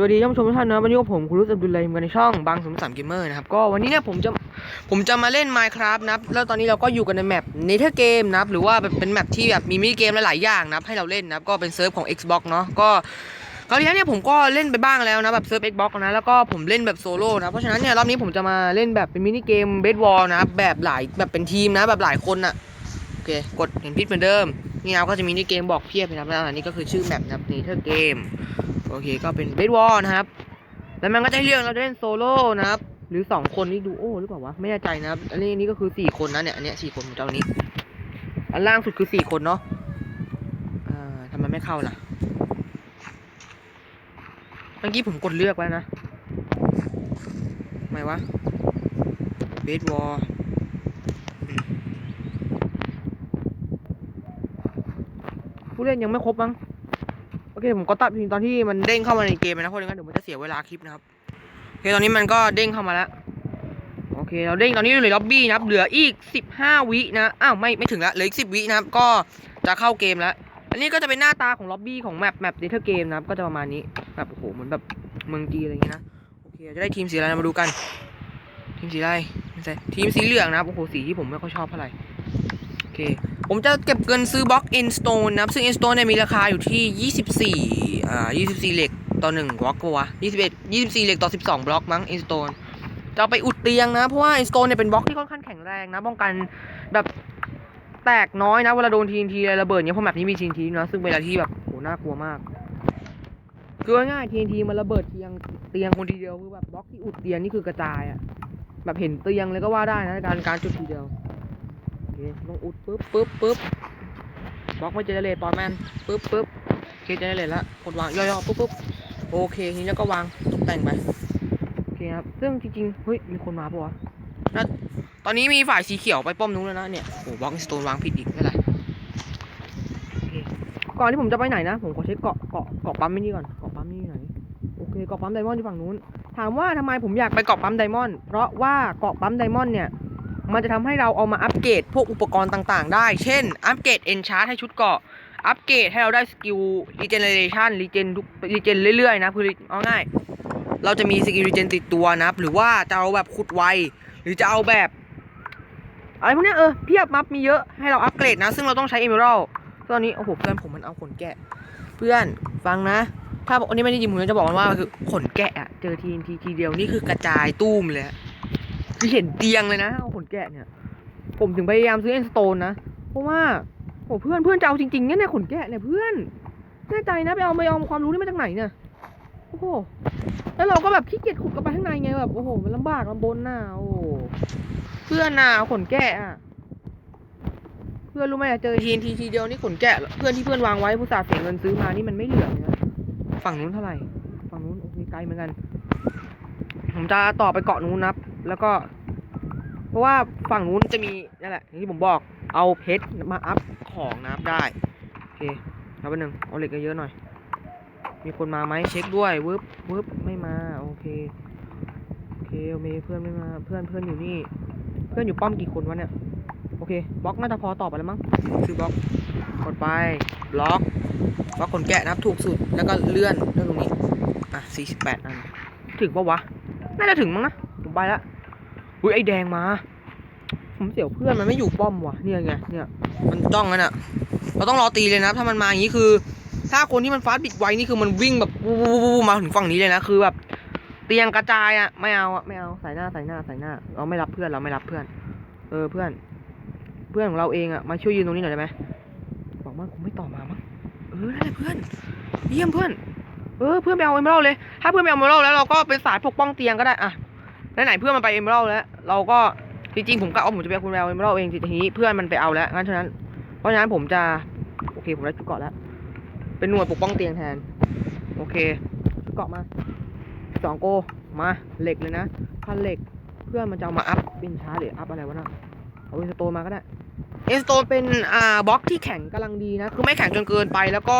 สวัสดีท่านผู้ชมทุกท่านนะวันนี้กับผมคุณรุตอับดุลไลมกันในช่องบางสมสามเกมเมอร์นะครับก็วันนี้เนี่ยผมจะผมจะมาเล่น Minecraft นะแล้วตอนนี้เราก็อยู่กันในแมป Nether Game นะหรือว่าเป็นแมปที่แบบมีมินิเกมหลายๆอย่างนะให้เราเล่นนะครับก็เป็นเซิร์ฟของ Xbox เนาะก็คราวที่แล้วเนี่ยผมก็เล่นไปบ้างแล้วนะแบบเซิร์ฟ Xbox นะแล้วก็ผมเล่นแบบโซโล่นะเพราะฉะนั้นเนี่ยรอบนี้ผมจะมาเล่นแบบเป็นมินิเกมเบสบอลนะแบบหลายแบบเป็นทีมนะแบบหลายคนอะโอเคกดเห็นพิษเหมือนเดิมนี่นะก็จะมีมินิเกมบอกเพียบนะครับแล้วอันนี้ก็คือชื่อแมปนะครับ Nether Game โอเคก็เป็นเบสบอลนะครับ แล้วมันก็จะเลือกเราจะเล่นโซโล่นะครับ หรือสองคนนี่ดูโอ้หรือเปล่าวะไม่แน่ใจนะครับอันนี้นนี้ก็คือสี่คนนะเนี่ยอันเนี้ยสี่คนผมจะเอานี้ อันล่างสุดคือสี่คนเนาะอ่าทำไมไม่เข้าล่ะเมื่อกี้ผมกดเลือกไว้นะทำไมวะเบสบอลผู้เล่นยังไม่ครบมั้ง อเคผมก็ตัดตอนที่มันเด้งเข้ามาในเกมนะเพราะงั้นเดี๋ยวมันจะเสียเวลาคลิปนะครับโอเคตอนนี้มันก็เด้งเข้ามาแล้วโอเคเราเด้งตอนนี้อยู่ในล็อบบี้นะครับเหลืออีก 15 วินะอ้าวไม่ไม่ถึงละเหลืออีก10 วินะครับก็จะเข้าเกมแล้ว อันนี้ก็จะเป็นหน้าตาของล็อบบี้ของแมปแมปเดทเกมนะครับก็จะประมาณนี้แบบโอ้โหเหมือนแบบเมืองจีอะไรอย่างเงี้ยนะโอเคจะได้ทีมสีอะไรมาดูกัน ทีมสีอะไรไม่ใช่ทีมสีเหลืองนะครับโอ้โหสีที่ผมไม่ค่อยชอบเท่าไหร่โอเค ผมจะเก็บเงินซื้อบล็อก Endstone นะครับซึ่ง Endstone เนี่ยมีราคาอยู่ที่ 24 อ่า 24 เหล็กต่อ1บล็อกวะ21 24 เหล็กต่อ 12 บล็อกมั้ง Endstone จะเอาไปอุดเตียงนะ เพราะว่า Endstone เนี่ยเป็นบล็อกที่ค่อนข้างแข็งแรงนะป้องกันแบบแตกน้อยนะเวลาโดน TNT อะไรระเบิดเนี่ยเพราะแบบนี้มี TNT นะซึ่งเป็นอะไรที่แบบโหน่ากลัวมากคือง่ายๆ TNT มันระเบิดเตียงเตียงคนทีเดียวคือแบบบล็อกที่อุดเตียงนี่คือกระจายอะแบบเห็นเตียงเลยก็ว่าได้นะการการจุดทีเดียว เคต้องอุดปึ๊บปึ๊บปึ๊บบล็อกไม่เจเนเรตปอแมนปึ๊บปึ๊บโอเคเจเนเรตแล้วกดวางย่อๆปึ๊บปึ๊บโอเคทีนี้แล้วก็วางตกแต่งไปโอเคครับซึ่งจริงๆเฮ้ยมีคนมาปะวะนะตอนนี้มีฝ่ายสีเขียวไปป้อมนู้นแล้วนะเนี่ยโอ้บล็อกสโตนวางผิดอีกไม่ไรก่อนที่ผมจะไปไหนนะ ผมขอเช็คเกาะเกาะเกาะปั๊มม่นี่ก่อนเกาะปั๊มนี่อยู่ไหนโอเคเกาะปั๊มไดมอนด์อยู่ฝั่งนู้นถามว่าทำไมผมอยากไปเกาะปั๊มไดมอนด์เพราะว่าเกาะปั๊มไดมอนด์เนี่ย มันจะทำให้เราเอามาอัปเกรดพวกอุปกรณ์ต่างๆ ได้ เช่น อัปเกรดเอนชาร์ให้ชุดเกาะ อัปเกรดให้เราได้สกิลรีเจนเนเรชันรีเจนทุกรีเจนเรื่อยๆนะคือเอาง่าย เราจะมีสกิลรีเจนติดตัวนะหรือว่าจะเอาแบบขุดไว หรือจะเอาแบบอะไรพวกเนี้ยเออเพียบมับมีเยอะให้เราอัปเกรดนะ ซึ่งเราต้องใช้เอเมอรัลตอนนี้โอ้โหเพื่อนผมมันเอาขนแกะ เพื่อนฟังนะ ถ้าบอกอันนี้ไม่ได้ยินผมจะบอกมันว่าคือขนแกะเจอทีทีทีเดียวนี่คือกระจายตุ้มเลย เห็นเตียงเลยนะเอาขนแกะเนี่ย ผมถึงพยายามซื้อเอ็นสโตนนะ เพราะว่าโอ้เพื่อนเพื่อนจะเอาจริงๆเนี่ยขนแกะเนี่ยเพื่อนแน่ใจนะไปเอาไปเอาความรู้นี่มาจากไหนเนี่ยโอ้โหแล้วเราก็แบบขี้เกียจขุดเข้าไปข้างในไงแบบโอ้โหมันลำบากลำบนน่ะโอ้เพื่อนน่ะเอาขนแกะอะเพื่อนรู้ไหมอะเจอทีนทีทีเดียวนี่ขนแกะเพื่อนที่เพื่อนวางไว้ผู้สาเสียเงินซื้อมานี่มันไม่เหลือเลยนะฝั่งนู้นเท่าไหร่ ฝั่งนู้นโอเคไกลเหมือนกัน ผมจะต่อไปเกาะนู้นนับ แล้วก็ เพราะว่าฝั่งนู้นจะมีนั่นแหละอย่างที่ผมบอกเอาเพชรมาอัพของนะครับได้โอเคเอาไปหนึ่งเอาเหล็กเยอะๆหน่อย มีคนมาไหมเช็คด้วยวึบวึบไม่มาโอเคโอเคโอเคเพื่อนไม่มาเพื่อนเพื่อนอยู่นี่ เพื่อนอยู่ป้อมกี่คนวะเนี่ยโอเคบล็อกน่าจะพอต่อไปแล้วมั้งซื้อบล็อกกดไปบล็อกบล็อกขนแกะนะครับถูกสุดแล้วก็เลื่อนเลื่อนตรงนี้อะ48อันถึงปะวะน่าจะถึงมั้งนะผมไปและ อุ้ยไอแดงมา ผมเสียวเพื่อนมันไม่อยู่ป้อมว่ะเนี่ยไงเนี่ยมันจ้องกันอะเราต้องรอตีเลยนะถ้ามันมาอย่างนี้คือ ถ้าคนที่มันฟาสบิดไว้นี่คือมันวิ่งแบบวูวูวูวูมาถึงฝั่งนี้เลยนะคือแบบ เตียงกระจายอะไม่เอาอะไม่เอาใส่หน้าใส่หน้าใส่หน้า เราไม่รับเพื่อนเราไม่รับเพื่อน เออเพื่อน เพื่อนของเราเองอะมาช่วยยืนตรงนี้หน่อยได้ไหมบอกว่าคงไม่ต่อมามั้งเออนั่นแหละเพื่อน เยี่ยมเพื่อนเออเพื่อนไปเอาเอมเบลเลย ถ้าเพื่อนไปเอาเอมเบลแล้วเราก็เป็นสายปกป้องเตียงก็ได้อะ ไหนเพื่อนมันไปเอมเบลแล้ว เราก็จริงๆผมก็เอาผมจะไปเอาคุณแววเอมเบลเองทีนี้เพื่อนมันไปเอาแล้วงั้นฉะนั้นเพราะฉะนั้นผมจะโอเคผมได้ชุดเกาะแล้ว เป็นหน่วยปกป้องเตียงแทน โอเคชุดเกาะมาสองโกมาเหล็กเลยนะพันเหล็กเพื่อนมันจะเอามาอัพเป็นช้าหรืออัพอะไรวะน่ะเอาเอสโตมาก็ได้เอสโตเป็นอ่าบล็อกที่แข็งกำลังดีนะคือไม่แข็งจนเกินไปแล้วก็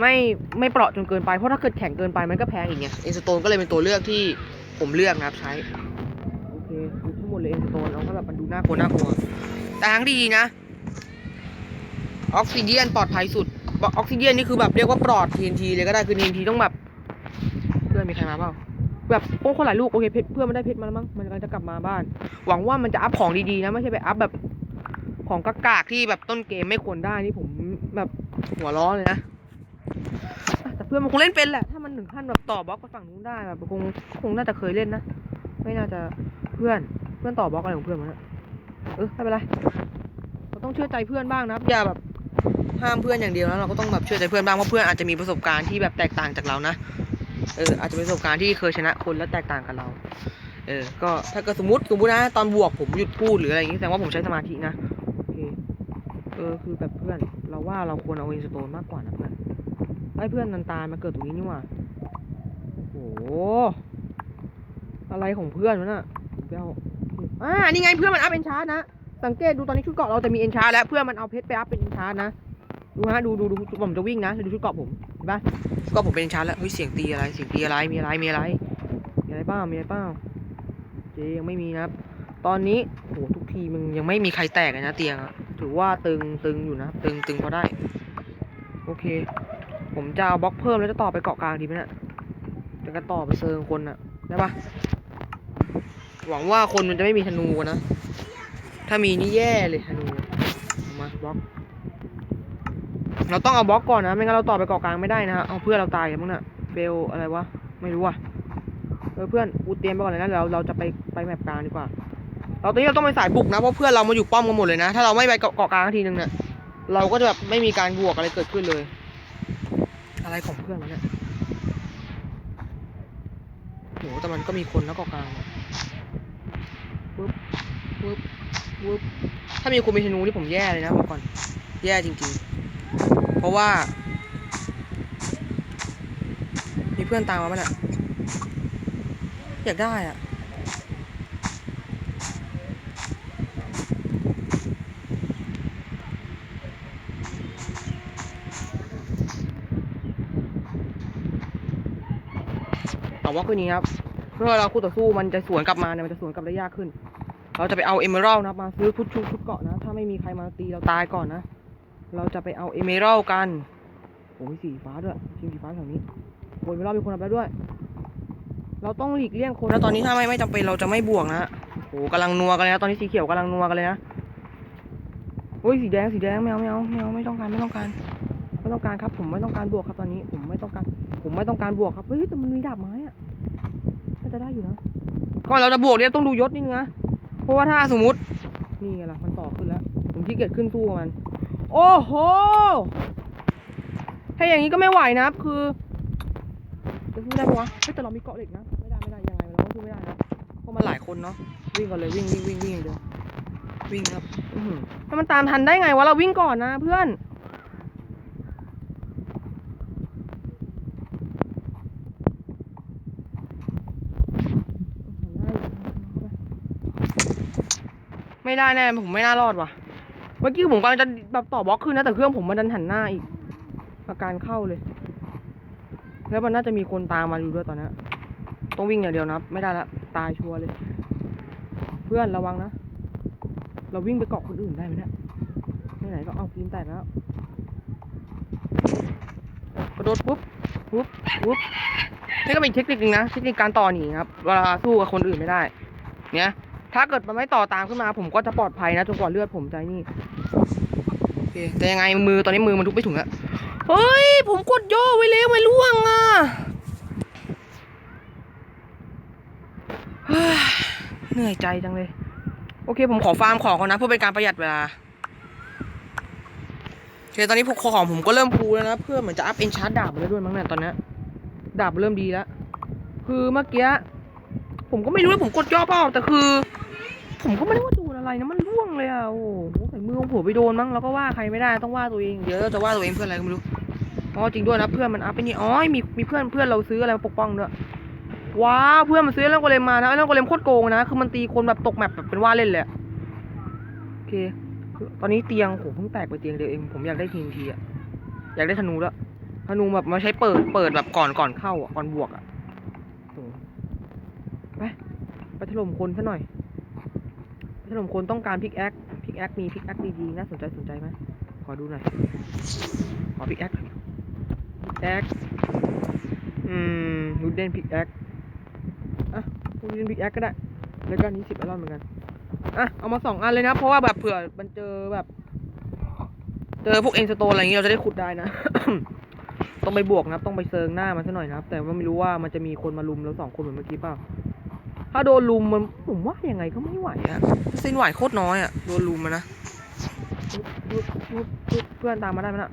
ไม่ไม่เปราะจนเกินไปเพราะถ้าเกิดแข็งเกินไปมันก็แพงอีกไงเอสโตนก็เลยเป็นตัวเลือกที่ ผมเลือกนะครับใช้ โอเคดูทั้งหมดเลยเอ็นโตนเอาก็แบบมันดูน่ากลัวน่ากลัว แต่ทางที่ดีนะ ออกซิเดียนปลอดภัยสุด ออกซิเดียนนี่คือแบบเรียกว่าปลอด TNT เลยก็ได้คือ TNT ต้องแบบ เพื่อนมีใครมาเปล่า แบบโอ้คนหลายลูกโอเคเพชรเพื่อนมันได้เพชรมาแล้วมั้ง มันกำลังจะกลับมาบ้าน หวังว่ามันจะอัพของดีๆนะไม่ใช่ไปอัพแบบของกากากๆที่แบบต้นเกมไม่ควรได้นี่ผมแบบหัวร้อนเลยนะอะ แต่เพื่อนมันคงเล่นเป็นแหละ ถ้ามันถึงขั้นแบบต่อบล็อกไปฝั่งนู้นได้แบบคงคงน่าจะเคยเล่นนะ ไม่น่าจะเพื่อนเพื่อนต่อบล็อกอะไรของเพื่อนมันอะเออไม่เป็นไรเราต้องเชื่อใจเพื่อนบ้างนะอย่าแบบห้ามเพื่อนอย่างเดียวนะเราก็ต้องแบบเชื่อใจเพื่อนบ้างเพราะเพื่อนอาจจะมีประสบการณ์ที่แบบแตกต่างจากเรานะเอออาจจะเป็นประสบการณ์ที่เคยชนะคนแล้วแตกต่างกับเรา เออ ก็ถ้าเกิดสมมติสมมตินะตอนบวกผมหยุดพูดหรืออะไรอย่างงี้แสดงว่าผมใช้สมาธินะโอเคเออคือแบบเพื่อน เราว่าเราควรเอาเวนสโตนมากกว่านะเพื่อน ให้เพื่อนนันตาลมาเกิดตรงนี้นี่หว่าโอ้โหอะไรของเพื่อนวะน่ะผมไปเอาอ่านี่ไงเพื่อนมันอัพเอนชาร์นะ สังเกตดูตอนนี้ชุดเกาะเราจะมีเอนชาร์แล้วเพื่อนมันเอาเพชรไปอัพเป็นเอนชาร์นะ ดูฮะดูดูดูผมจะวิ่งนะดูชุดเกาะผมเห็นปะชุดเกาะผมเป็นเอนชาร์แล้วเฮ้ยเสียงตีอะไรเสียงตีอะไรมีอะไรมีอะไรมีอะไรเปล่ามีอะไรเปล่าเจยังไม่มีนะครับตอนนี้โหทุกทีมึงยังไม่มีใครแตกเลยนะเตียงอะถือว่าตึงตึงอยู่นะ ตึงตึงพอได้ โอเค ผมจะเอาบล็อกเพิ่มแล้วจะต่อไปเกาะกลางดีไหมเนะี่ยจะกระต่อไปเซิงคนอะได้ปะหวังว่าคนมันจะไม่มีธนูกันนะ ถ้ามีนี่แย่เลยธนูมาบล็อก เราต้องเอาบล็อกก่อนนะ ไม่งั้นเราต่อไปเกาะกลางไม่ได้นะฮะ เอาเพื่อนเราตายกันมั้งน่ะเบลอะไรวะ ไม่รู้อะเออเพื่อนกูเตรียมไปก่อนเลยนะเราเราจะไปไปแมปกลางดีกว่า เราตอนนี้เราต้องไปสายบุกนะ เพราะเพื่อนเรามาอยู่ป้อมกันหมดเลยนะ ถ้าเราไม่ไปเกาะเกาะกลางทีนึงเนี่ย เราก็จะแบบไม่มีการบวกอะไรเกิดขึ้นเลย อะไรของเพื่อนวะเนี่ยโหแต่มันก็มีคนนะเกาะกลางปึ๊บปึ๊บปึ๊บถ้ามีคนมีธนูนี่ผมแย่เลยนะบอกก่อน แย่จริงๆ เพราะว่า มีเพื่อนตามมาไหมเนี่ยอยากได้อะ ว่าคืนนี้ครับเมื่อเราคู่ต่อสู้มันจะสวนกลับมาเนี่ยมันจะสวนกลับได้ยากขึ้น เราจะไปเอาเอเมอรัลนะมาซื้อพุทชุดชุดเกาะนะ ถ้าไม่มีใครมาตีเราตายก่อนนะ เราจะไปเอาเอเมอรัลกันโอ้ยสีฟ้าด้วยทีมสีฟ้าแถวนี้โอ้ยเอเมอรัลมีคนเอาไปด้วย เราต้องหลีกเลี่ยงคนแล้วตอนนี้ถ้าไม่ไม่จำเป็นเราจะไม่บวกนะโอ้โหกำลังนัวกันเลยนะตอนนี้สีเขียวกำลังนัวกันเลยนะโอ้ยสีแดงสีแดงไม่เอาไม่เอาไม่เอาไม่ต้องการไม่ต้องการ ไม่ต้องการครับ ผมไม่ต้องการบวกครับตอนนี้ผมไม่ต้องการ ผมไม่ต้องการบวกครับ เฮ้ยแต่มันมีดาบไม้อะน่าจะได้อยู่นะก่อนเราจะบวกเนี่ยต้องดูยศนิดนึงนะ เพราะว่าถ้าสมมติ นี่ไงล่ะ มันต่อขึ้นแล้ว ผมขี้เกียจขึ้นสู้กับมัน โอ้โห ถ้าอย่างนี้ก็ไม่ไหวนะครับคือจะสู้ได้ปะวะเฮ้ยแต่เรามีเกาะเหล็กนะ ไม่ได้ไม่ได้ยังไงเราก็สู้ไม่ได้นะ เพราะมันหลายคนเนาะ วิ่งก่อนเลยวิ่งวิ่งวิ่งวิ่งเดียววิ่งครับอื้อหือแล้วมันตามทันได้ไงวะเราวิ่งก่อนนะเพื่อน ไม่ได้แน่ผมไม่น่ารอดว่ะ เมื่อกี้ผมกำลังจะแบบต่อบล็อกขึ้นนะแต่เครื่องผมมันดันหันหน้าอีก อาการเข้าเลย แล้วมันน่าจะมีคนตามมาอยู่ด้วยตอนนี้ต้องวิ่งอย่างเดียวนะไม่ได้ละตายชัวร์เลย เพื่อนระวังนะ เราวิ่งไปเกาะคนอื่นได้ไหมเนี่ยไม่ไหนก็เอาฟิล์มแตกแล้วกระโดดปุ๊บปุ๊บปุ๊บนี่ก็เป็นเทคนิคหนึงนะเทคนิคการต่อหนีครับ เวลาสู้กับคนอื่นไม่ได้ เนี่ย ถ้าเกิดมันไม่ต่อตามขึ้นมา ผมก็จะปลอดภัยนะจนกว่าเลือดผมจะนี่โอเคแต่ยังไงมือตอนนี้มือมันทุกไม่ถึงแล้วเฮ้ย ผมกดโย่ไว้แล้วไม่ล่วงอะเฮ้ยเหนื่อยใจจังเลย โอเค ผมขอฟาร์มของก่อนนะเพื่อเป็นการประหยัดเวลาโอเคตอนนี้พวกของผมก็เริ่มพูแล้วนะ เพื่อเหมือนจะอัพเอนชาร์ดดาบมาแล้วด้วยมั้งเนี่ยตอนเนี้ยดาบเริ่มดีแล้ว คือเมื่อกี้ ผมก็ไม่รู้ว่าผมกดย่อเปล่าแต่คือ ผมก็ไม่ได้ว่าโดนอะไรนะมันร่วงเลยอะโอ้โหใส่มือของผมไปโดนมั้งแล้วก็ว่าใครไม่ได้ต้องว่าตัวเองเดี๋ยวเราจะว่าตัวเองเพื่อนอะไรก็ไม่รู้อ๋อจริงด้วยนะเพื่อนมันอัพไปนี่อ๋อมีมีเพื่อนเพื่อนเราซื้ออะไรมาปกป้องด้วยว้าเพื่อนมันซื้อเรื่องโกเลมมานะเรื่องโกเลมโคตรโกงนะคือมันตีคนแบบตกแมปแบบเป็นว่าเล่นเลยอะโอเค ตอนนี้เตียงโหเพิ่งแตกไปเตียงเดียวเองผมอยากได้ทีมทีอะอยากได้ธนูแล้วธนูแบบมาใช้เปิดเปิดแบบก่อนก่อนเข้าอะก่อนบวกอะโอ้ไป ไปถล่มคนซะหน่อยถล่มคนต้องการพิกแอคพิกแอคมีพิกแอคดีๆน่าสนใจสนใจไหมขอดูหน่อย ขอพิกแอคพิกแอคอืมดูเดนพิกแอคอะวูเดนพิกแอคก็ได้ แล้วก็อันนี้สิบไอรอนเหมือนกัน อะ เอามาสองอันเลยนะ เพราะว่าแบบเผื่อมันเจอแบบ เจอพวกเอ็นสโตนอะไรอย่างงี้ยเราจะได้ขุดได้นะ ต้องไปบวกนะต้องไปเซิงหน้ามันซะหน่อยนะแต่ว่าไม่รู้ว่ามันจะมีคนมาลุมแล้วสองคนเหมือนเมื่อกี้เปล่า ถ้าโดนลุมมันผมว่ายังไงก็ไม่ไหวอะเส้นไหวโคตรน้อยอะโดนลุมมันนะปึ๊บปึ๊บปึ๊บเพื่อนตามมาได้ไหมนะ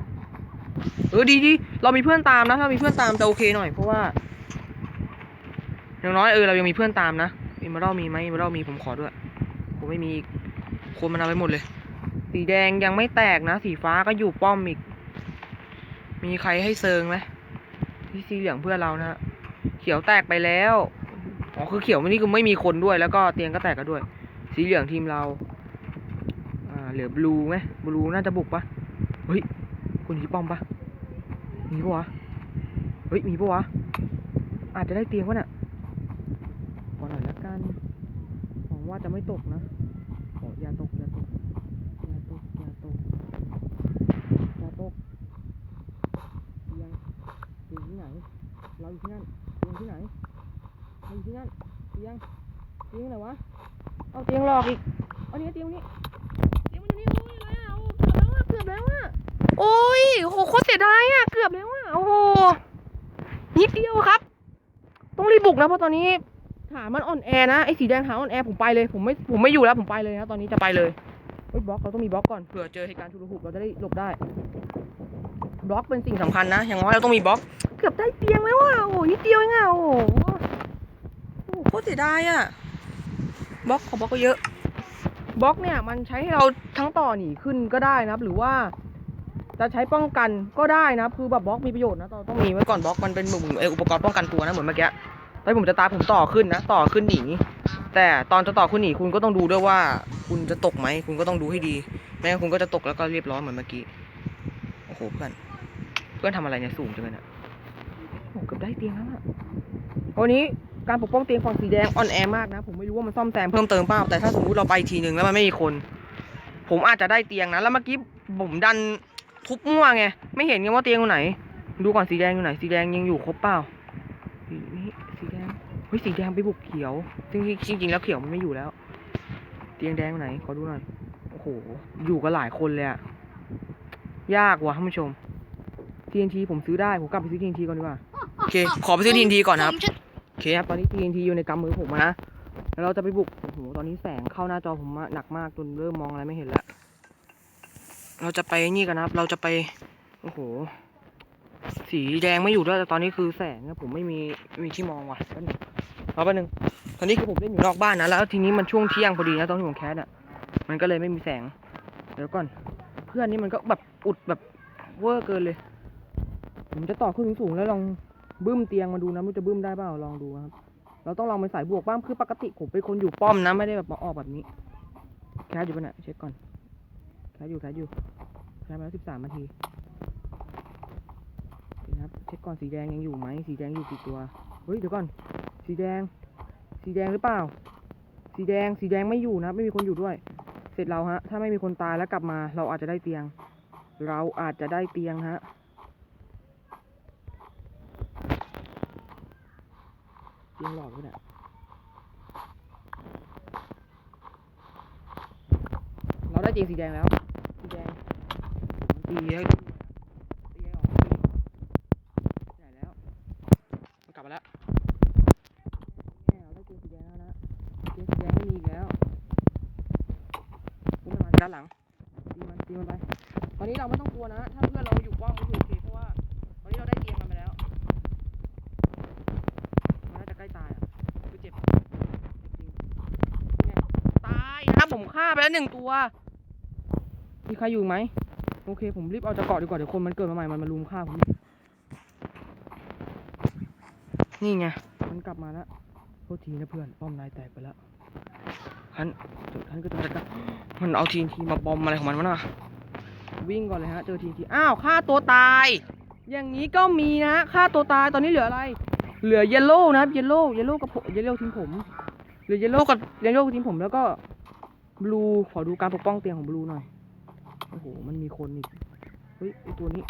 เออดีดีเรามีเพื่อนตามนะ ถ้ามีเพื่อนตามจะโอเคหน่อย เพราะว่าอย่างน้อยเออเรายังมีเพื่อนตามนะอิมเมอรัลมีไหมอิมเมอรัลมีผมขอด้วยผมไม่มีอีกคนมันเอาไปหมดเลย สีแดงยังไม่แตกนะ สีฟ้าก็อยู่ป้อมอีก มีใครให้เซิงไหมที่สีเหลืองเพื่อนเรานะฮะเขียวแตกไปแล้ว อ๋อคือเขียวนี่คือไม่มีคนด้วย แล้วก็เตียงก็แตกกันด้วย สีเหลืองทีมเรา อ่า เหลือบลูไหมบลูน่าจะบุกปะเฮ้ยคนที่ป้อมปะมีปะวะ เฮ้ย มีปะวะ อาจจะได้เตียงวะน่ะขอหน่อยละกัน หวังว่าจะไม่ตกนะโอ้อย่าตก อย่าตก อย่าตก อย่าตก อย่าตกเตียงเตียงที่ไหน เราอยู่ที่นั่นเตียงที่ไหน เราอยู่ที่นั่นเตียง เตียงไหนวะ เอาเตียงหลอกอีก เอาเนี้ยเตียงนี้เตียงมันอยู่นี่โอ้ยอะไรอะเกือบแล้วอะเกือบแล้วอะโอ้ยโหโคตรเสียดายอะ เกือบแล้วอะ โอ้โห นิดเดียวครับ ต้องรีบบุกนะเพราะตอนนี้ฐานมันอ่อนแอนะไอ้สีแดงฐานอ่อนแอผมไปเลยผมไม่ผมไม่อยู่แล้วผมไปเลยนะตอนนี้จะไปเลยเฮ้ยบล็อกเราต้องมีบล็อกก่อนเผื่อเจอเหตุการณ์ชุลมุนเราจะได้หลบได้ บล็อกเป็นสิ่งสำคัญนะอย่างน้อยเราต้องมีบล็อก เกือบได้เตียงแล้วอะโอ้โหนิดเดียวเองอะโอ้โหโอ้โหโคตรเสียดายอะ บล็อกของบล็อกก็เยอะบล็อกเนี่ยมันใช้ให้เราทั้งต่อหนีขึ้นก็ได้นะครับ หรือว่าจะใช้ป้องกันก็ได้นะคือแบบบล็อกมีประโยชน์นะเราต้องมีไว้ก่อนบล็อกมันเป็นเหมือนอุปกรณ์ป้องกันตัวนะเหมือนเมื่อกี้ตอนผมจะตายผมต่อขึ้นนะ ต่อขึ้นหนีแต่ตอนจะต่อขึ้นหนีคุณก็ต้องดูด้วยว่า คุณจะตกไหมคุณก็ต้องดูให้ดีไม่งั้นคุณก็จะตกแล้วก็เรียบร้อยเหมือนเมื่อกี้โอ้โหเพื่อนเพื่อนทำอะไรเนี่ยสูงจังเลยนะโอ้เกือบได้เตียงแล้วอะวันนี้ การปกป้องเตียงฝั่งสีแดงอ่อนแอมากนะ ผมไม่รู้ว่ามันซ่อมแซมเพิ่มเติมเปล่าแต่ถ้าสมมติเราไปทีหนึ่งแล้วมันไม่มีคน ผมอาจจะได้เตียงนะแล้วเมื่อกี้ผมดันทุบมั่วไงไม่เห็นไงว่าเตียงอยู่ไหน ดูก่อนสีแดงอยู่ไหน สีแดงยังอยู่ครบเปล่าสีนี่สีแดงเฮ้ยสีแดงไปบุกเขียวจริงจริงจริงแล้วเขียวมันไม่อยู่แล้ว เตียงแดงอยู่ไหนขอดูหน่อยโอ้โหอยู่กันหลายคนเลยอะยากว่ะท่านผู้ชม TNT ผมซื้อได้ผมกลับไปซื้อ TNT ก่อนดีกว่าโอเคขอไปซื้อ TNT ก่อนนะครับ เคครับตอนนี้ TNT อยู่ในกำมือผมนะ แล้วเราจะไปบุก โอ้โห ตอนนี้แสงเข้าหน้าจอผมหนักมากจนเริ่มมองอะไรไม่เห็นแล้ว เราจะไปนี่กันนะครับ เราจะไป โอ้โห สีแดงไม่อยู่ด้วยแต่ตอนนี้คือแสงนะผมไม่มีมีที่มองว่ะแป๊บนึงรอแป๊บนึง ตอนนี้คือผมเล่นอยู่นอกบ้านนะ แล้วทีนี้มันช่วงเที่ยงพอดีนะตอนที่ผมแคสอะ มันก็เลยไม่มีแสง เดี๋ยวก่อน เพื่อนนี่มันก็แบบอุดแบบเวอร์เกินเลย ผมจะต่อขึ้นสูงแล้วลอง บึ้มเตียงมาดูนะไมันจะบึ้มได้เปล่าลองดูครับ เราต้องลองเป็นสายบวกบ้างคือปกติผมเป็นคนอยู่ป้อมนะไม่ได้แบบมาออกแบบนี้แคสอยู่ปะเนี่ยเช็คก่อนแคสอยู่แคสอยู่แคสมาแล้วสิบสามนาทีเดี๋ยวนะครับเช็คก่อนสีแดงยังอยู่ไหมสีแดงอยู่กี่ตัวเฮ้ยเดี๋ยวก่อน สีแดง สีแดงหรือเปล่า สีแดงสีแดงไม่อยู่นะไม่มีคนอยู่ด้วย เสร็จเราฮะ ถ้าไม่มีคนตายแล้วกลับมา เราอาจจะได้เตียง เราอาจจะได้เตียงฮะ เตี ยงหลอกด้วยเนี่ยเราได้เตียงสีแดงแล้ว สีแดงมันตีให้ตีให้ออกตีใหญ่แล้วมันกลับมาแล้วแม่เราได้เตียงสีแดงแล้วนะเตียงสีแดงไม่มีอีกแล้วพุ่งมันมาด้านหลังตีมันตีมันไปตอนนี้เราไม่ต้องกลัวนะ ถ้าเพื่อนเราอยู่กว้างก็คือโอเคเพราะว่าตอนนี้เราได้เตียงมันไปแล้ว มันน่าจะใกล้ตายอะคือเจ็บเจ็บจริงเนี่ยตายนะ ผมฆ่าไปแล้วหนึ่งตัว มีใครอยู่ไหม โอเค ผมรีบเอาจากเกาะดีกว่าเดี๋ยวคนมันเกิดมาใหม่มันมาลุมฆ่าผม นี่ไง มันกลับมาแล้วโทษทีนะเพื่อน ป้อมนายแตกไปแล้วท่านท่านก็จะจัดมันเอาทีนทีมาบอมอะไรของมันวะน่ะ วิ่งก่อนเลยฮะ เจอทีนที อ้าวฆ่าตัวตาย อย่างนี้ก็มีนะฆ่าตัวตาย ตอนนี้เหลืออะไร เหลือเยลโล่นะ เยลโล่ เยลโล่กับผมเยลโล่ทีมผม เหลือเยลโล่กับเยลโล่ทีมผมแล้วก็ บลูขอดูการปกป้องเตียงของบลูหน่อย โอ้โห มันมีคนอีก เฮ้ยไอตัวนี้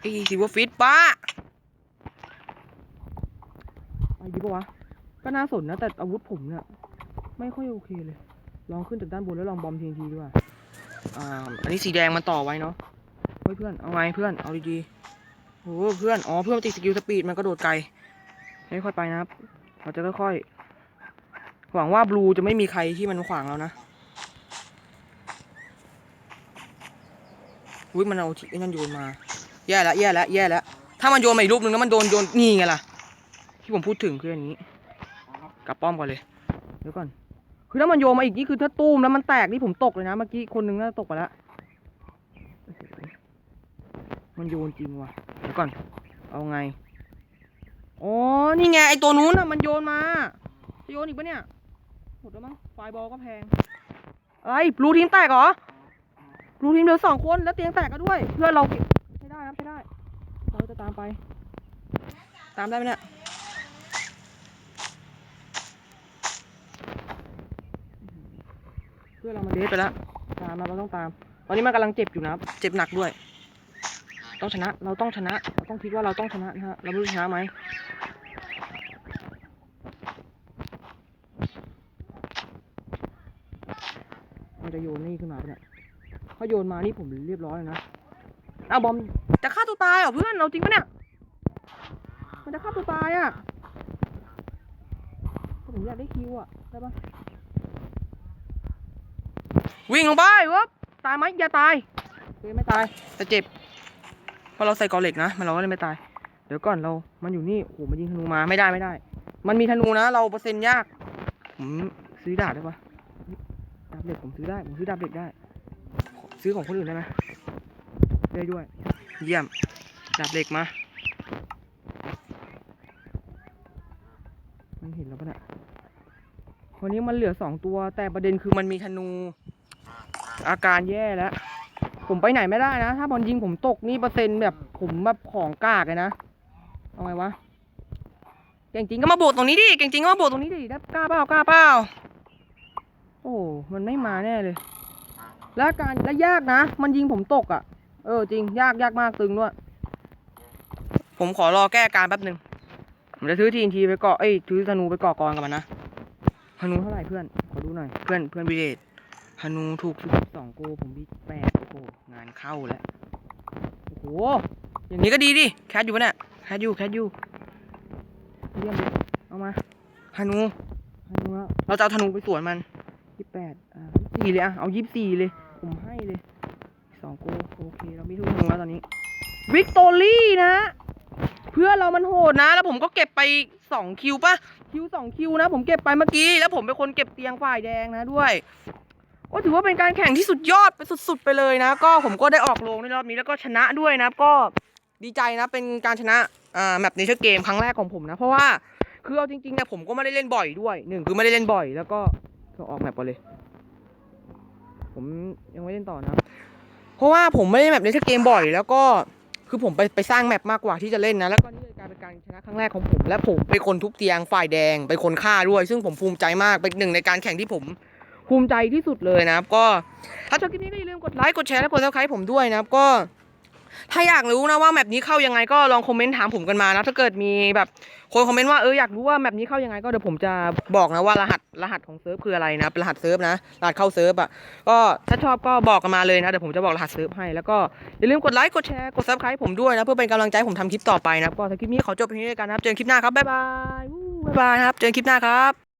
ไอซิวฟิตป้าดีปะวะ ก็น่าสนนะ แต่อาวุธผมเนี่ยไม่ค่อยโอเคเลย ลองขึ้นจากด้านบนแล้วลองบอมทีทีดีกว่าอ่า อันนี้สีแดงมันต่อไว้เนาะ เฮ้ยเพื่อน เอาไงเพื่อน เอาดีๆโอ้เพื่อน อ๋อเพื่อนมันติดสกิลสปีดมันกระโดดไกล ให้ค่อยไปนะครับ เราจะค่อยๆ หวังว่าบลูจะไม่มีใครที่มันขวางเรานะ อุ้ยมันเอาที่ไอ้นั่นโยนมา แย่แล้วแย่แล้วแย่แล้วถ้ามันโยนมาอีกรูปหนึ่งแล้วมันโดนโยนนี่ไงล่ะ ที่ผมพูดถึงคืออันนี้ กลับป้อมก่อนเลยเดี๋ยวก่อน คือถ้ามันโยนมาอีกนี่คือถ้าตู้มแล้วมันแตกนี่ผมตกเลยนะเมื่อกี้คนหนึงน่าจะตกไปแล้วมันโยนจริงว่ะเดี๋ยวก่อน เอาไงอ๋อนี่ไงไอตัวนู้นน่ะมันโยนมาจะโยนอีกปะเนี่ยหมดแล้วมั้งไฟบอลก็แพงอะไรบลูทีมแตกเหรอ บลูทีมเหลือสองคนแล้วเตียงแตกก็ด้วย เพื่อนเราเก็บไม่ได้นะไม่ได้ เราจะตามไป ตามได้ไหมเนี่ยเพื่อนเรามันเดทไปแล้วตามนะเราต้องตาม ตอนนี้มันกำลังเจ็บอยู่นะครับเจ็บหนักด้วย ต้องชนะ เราต้องชนะ เราต้องคิดว่าเราต้องชนะนะฮะเราไม่รู้ชนะไหมมันจะโยนนี่ขึ้นมาปะเนี่ยถ้าโยนมานี่ผมเรียบร้อยเลยนะเอาบอมจะฆ่าตัวตายเหรอเพื่อนเราจริงปะเนี่ยมันจะฆ่าตัวตายอะผมอยากได้คิวอะได้ปะวิ่งลงไปวะตายไหมอย่าตายโอเคไม่ตายแต่เจ็บเพราะเราใส่กอเหล็กนะมันเราก็เลยไม่ตาย เดี๋ยวก่อนเรา มันอยู่นี่โอ้โหมันยิงธนูมาไม่ได้ไม่ได้ มันมีธนูนะเราเปอร์เซ็นต์ยากผมซื้อดาบได้ปะดาบเหล็กผมซื้อได้ผมซื้อดาบเหล็กได้ขอ ซื้อของคนอื่นได้ไหมได้ด้วย เยี่ยมดาบเหล็กมามันเห็นแล้วปะเนี่ยวันนี้มันเหลือสองตัวแต่ประเด็นคือมันมีธนู อาการแย่แล้ว ผมไปไหนไม่ได้นะ ถ้าบอลยิงผมตกนี่เปอร์เซ็นต์แบบผมแบบของกากเลยนะเอาไงวะเก่งจริงก็มาบวกตรงนี้ดิเก่งจริงก็มาบวกตรงนี้ดิได้กล้าเปล่ากล้าเปล่าโอ้มันไม่มาแน่เลย แล้วอาการแล้วยากนะ มันยิงผมตกอะ่ะ เออจริงยากยากมากตึงด้วย ผมขอรอแก้อาการแป๊บหนึ่งผมจะซื้อทีนทีไปเกาะเอ้ยซื้อธนูไปเกาะกรกับมันนะธนูเท่าไหร่เพื่อนขอดูหน่อยเพื่อนเพื่อนบิเลตธนูถูกสุดสองโกผมบิแปดโอ้โหงานเข้าแล้วโอ้โหอย่างนี้ก็ดีดิแคทอยู่ปะเนี่ยแคทอยู่แคทอยู่เยี่ยมเลยเอามาธนูธนูเราจะเอาธนูไปสวนมันยี่แปดอ่ายี่สี่เลยอะเอายี่สี่เลย ผมให้เลยสองโกโอเค เรามีทุกธนูแล้วตอนนี้วิกตอรี่นะ เพื่อเรามันโหดนะ แล้วผมก็เก็บไปสองคิวปะคิวสองคิวนะ ผมเก็บไปเมื่อกี้ แล้วผมเป็นคนเก็บเตียงฝ่ายแดงนะด้วยก็ถือว่าเป็นการแข่งที่สุดยอดไปสุด ๆ ไปเลยนะ ก็ผมก็ได้ออกโรงในรอบนี้แล้วก็ชนะด้วยนะ ก็ดีใจนะ เป็นการชนะอ่าแมปเนเธอร์เกมครั้งแรกของผมนะ เพราะว่าคือเอาจริงๆเนี่ยผมก็ไม่ได้เล่นบ่อยด้วยหนึ่งคือไม่ได้เล่นบ่อย แล้วก็ก็ออกแมปไปเลย ผมยังไม่เล่นต่อนะเพราะว่าผมไม่ได้แมปเนเธอร์เกมบ่อย แล้วก็คือผมไปไปสร้างแมปมากกว่าที่จะเล่นนะ แล้วก็นี่เลยกลายเป็นการชนะครั้งแรกของผม และผมเป็นคนทุบเตียงฝ่ายแดงเป็นคนฆ่าด้วย ซึ่งผมภูมิใจมากเป็นหนึ่งในการแข่งที่ผมภูมิใจที่สุดเลยนะครับ ก็ถ้าชอบคลิปนี้ก็อย่าลืมกดไลค์กดแชร์และกดซับสไครต์ผมด้วยนะครับก็ ถ้าอยากรู้นะว่าแมปนี้เข้ายังไงก็ลองคอมเมนต์ถามผมกันมานะถ้าเกิดมีแบบคนคอมเมนต์ว่าเอออยากรู้ว่าแมปนี้เข้ายังไงก็เดี๋ยวผมจะบอกนะว่ารหัสรหัสของเซิร์ฟคืออะไรนะเป็นรหัสเซิร์ฟนะรหัสเข้าเซิร์ฟอะก็ถ้าชอบก็บอกกันมาเลยนะเดี๋ยวผมจะบอกรหัสเซิร์ฟให้แล้วก็อย่าลืมกดไลค์กดแชร์กดซับสไครต์ผมด้วยนะเพื่อเป็นกำลังใจผมทำคลิปต่อไปนะก็ถ้าคลิปนี้ขอจบเพียงนี้แล้วกันนะครับเจอกันคลิปหน้าครับบ๊ายบายบ๊ายบายครับเจอกันคลิปหน้าครับ